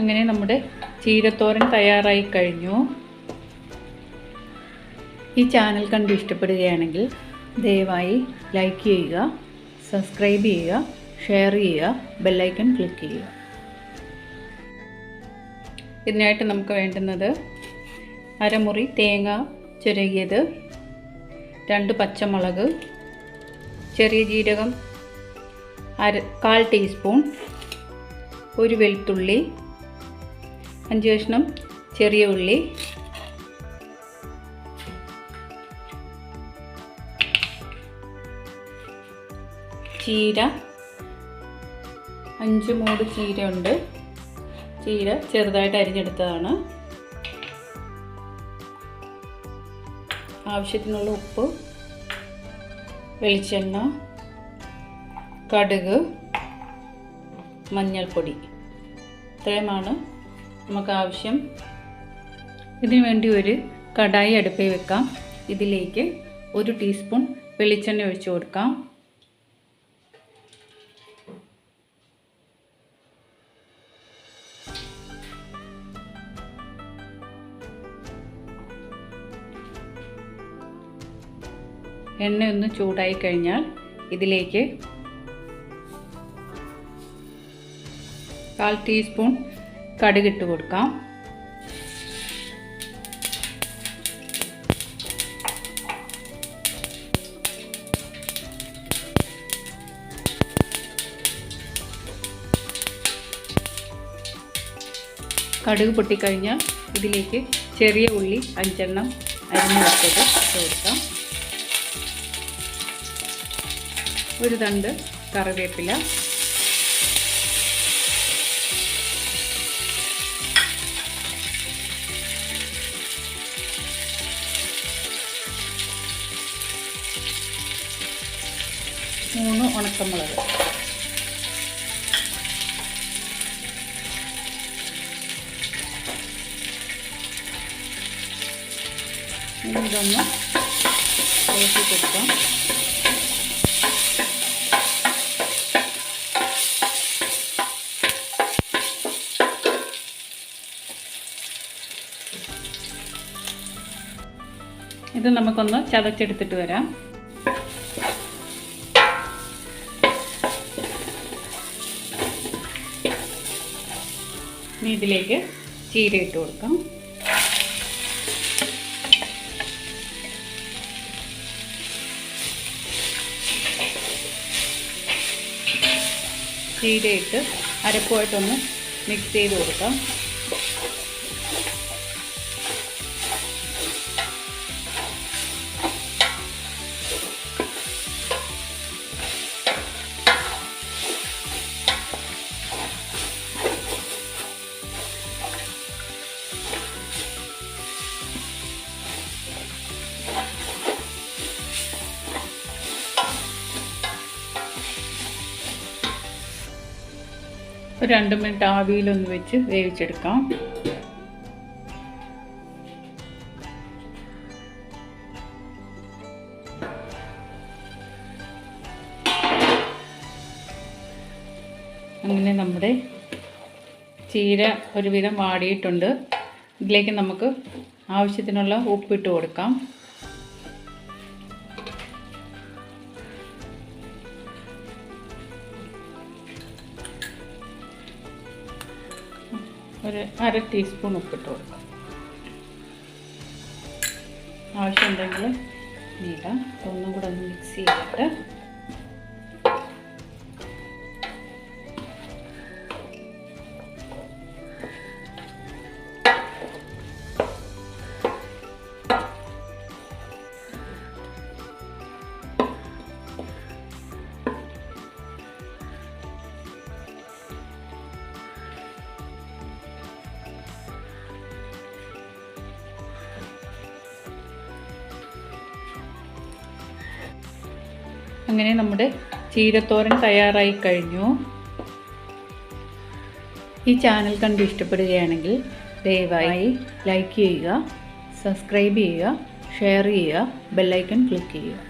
അങ്ങനെ നമ്മുടെ ചീരത്തോരൻ തയ്യാറായി കഴിഞ്ഞു. ഈ ചാനൽ കണ്ട് ഇഷ്ടപ്പെടുകയാണെങ്കിൽ ദയവായി ലൈക്ക് ചെയ്യുക സബ്സ്ക്രൈബ് ചെയ്യുക ഷെയർ ചെയ്യുക ബെല്ലൈക്കൺ ക്ലിക്ക് ചെയ്യുക. ഇതിനായിട്ട് നമുക്ക് വേണ്ടുന്നത് അരമുറി തേങ്ങ ചിരകിയത് രണ്ട് പച്ചമുളക് ചെറിയ ജീരകം അര കാൽ ടീസ്പൂൺ ഒരു വെളുത്തുള്ളി അഞ്ച് കഷ്ണം ചെറിയ ഉള്ളി. ചീര. അഞ്ച് മൂട് ചീര ഉണ്ട് ചീര ചെറുതായിട്ട് അരിഞ്ഞെടുത്തതാണ്. ആവശ്യത്തിനുള്ള ഉപ്പ് വെളിച്ചെണ്ണ കടുക് മഞ്ഞൾപ്പൊടി. ഇത്രയുമാണ് നമുക്ക് ആവശ്യം ഇതിനു വേണ്ടി ഒരു കടായി അടുപ്പിൽ വെക്കാം. ഇതിലേക്ക് ഒരു ടീസ്പൂൺ വെളിച്ചെണ്ണ ഒഴിച്ചു കൊടുക്കാം. എണ്ണ ഒന്ന് ചൂടായി കഴിഞ്ഞാൽ ഇതിലേക്ക് കാൽ ടീസ്പൂൺ കടുകിട്ട് കൊടുക്കാം. കടുക് പൊട്ടിക്കഴിഞ്ഞാൽ ഇതിലേക്ക് ചെറിയ ഉള്ളി അഞ്ചെണ്ണം അരിഞ്ഞു വെച്ചത് കൊടുക്കാം. ഒരു തണ്ട് കറിവേപ്പില മൂന്ന് ഉണക്കമുളക്. ഇതൊന്ന് ഇളക്കി കൊടുക്കാം. ഇത് നമുക്കൊന്ന് ചതച്ചെടുത്തിട്ട് വരാം. ഇനി ഇതിലേക്ക് ചീര ഇട്ട് കൊടുക്കാം. ചീരയിട്ട് അരപ്പുമായിട്ടൊന്ന് മിക്സ് ചെയ്ത് കൊടുക്കാം. ഒരു രണ്ട് മിനിറ്റ് ആവിയിലൊന്ന് വെച്ച് വേവിച്ചെടുക്കാം. അങ്ങനെ നമ്മുടെ ചീര ഒരുവിധം വാടിയിട്ടുണ്ട്. ഇതിലേക്ക് നമുക്ക് ആവശ്യത്തിനുള്ള ഉപ്പിട്ട് കൊടുക്കാം. ഒരു അര ടീസ്പൂൺ ഉപ്പിട്ട് കൊടുക്കാം. ആവശ്യമുണ്ടെങ്കിൽ ഇടാം. ഒന്നും കൂടെ ഒന്ന് മിക്സ് ചെയ്തിട്ട് അങ്ങനെ നമ്മുടെ ചീരത്തോരൻ തയ്യാറായി കഴിഞ്ഞു. ഈ ചാനൽ കണ്ട് ഇഷ്ടപ്പെടുകയാണെങ്കിൽ ദയവായി ലൈക്ക് ചെയ്യുക സബ്സ്ക്രൈബ് ചെയ്യുക ഷെയർ ചെയ്യുക ബെല്ലൈക്കൺ ക്ലിക്ക് ചെയ്യുക.